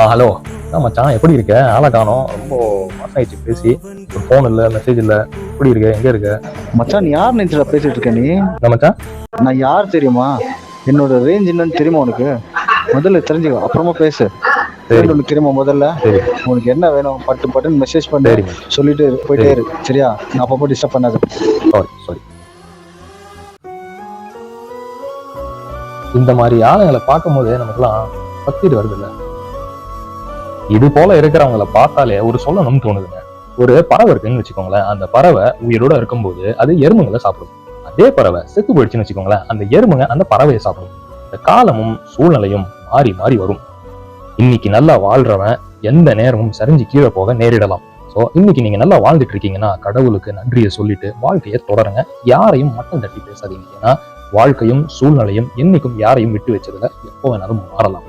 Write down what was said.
ஆ hello. என்ன மச்சான் எப்படி இருக்க? ஆளை காணோம். ரொம்ப மாசம் ஆயிடுச்சு பேசி. ஒரு ஃபோன் இல்லை மெசேஜ் இல்லை. எப்படி இருக்க? எங்கே இருக்க? மச்சான் நீ யார் நினைச்சுடா பேசிட்டு இருக்க நீ? என்ன மச்சான். நான் யார் தெரியுமா? என்னோட ரேஞ்ச் என்னன்னு தெரியுமா உனக்கு? முதல்ல தெரிஞ்சுக்கோ. அப்புறமா பேசு. சரி. உனக்கு தெரியுமா முதல்ல. உனக்கு என்ன வேணும்? பட்டு பட்டுன்னு மெசேஜ் பண்ணு. சொல்லிட்டு போயிட்டே இரு. சரியா? நான் அப்பப்போ டிஸ்டர்ப் பண்ணாத. சாரி சாரி இந்த மாதிரி ஆளுங்களை பார்க்கும் போதே நமக்குலாம் பத்திட்டு வருது இல்ல? இது போல இருக்கிறவங்கள பார்த்தாலே ஒரு சொல்லணும்னு தோணுதுங்க. ஒரு பறவை இருக்குன்னு வச்சுக்கோங்களேன். அந்த பறவை உயிரோட இருக்கும்போது அது எறும்புங்களை சாப்பிடும். அதே பறவை செத்து போயிடுச்சுன்னு வச்சுக்கோங்களேன். அந்த எறும்புங்க அந்த பறவையை சாப்பிடும். இந்த காலமும் சூழ்நிலையும் மாறி மாறி வரும். இன்னைக்கு நல்லா வாழ்றவன் எந்த நேரமும் சரிஞ்சு கீழே போக நேரிடலாம். ஸோ இன்னைக்கு நீங்க நல்லா வாழ்ந்துட்டு இருக்கீங்கன்னா கடவுளுக்கு நன்றியை சொல்லிட்டு வாழ்க்கையை தொடருங்க. யாரையும் மட்டம் தட்டி பேசாதீங்க. ஏன்னா வாழ்க்கையும் சூழ்நிலையும் என்னைக்கும் யாரையும் விட்டு வச்சதுல எப்போ வேணாலும் மாறலாம்.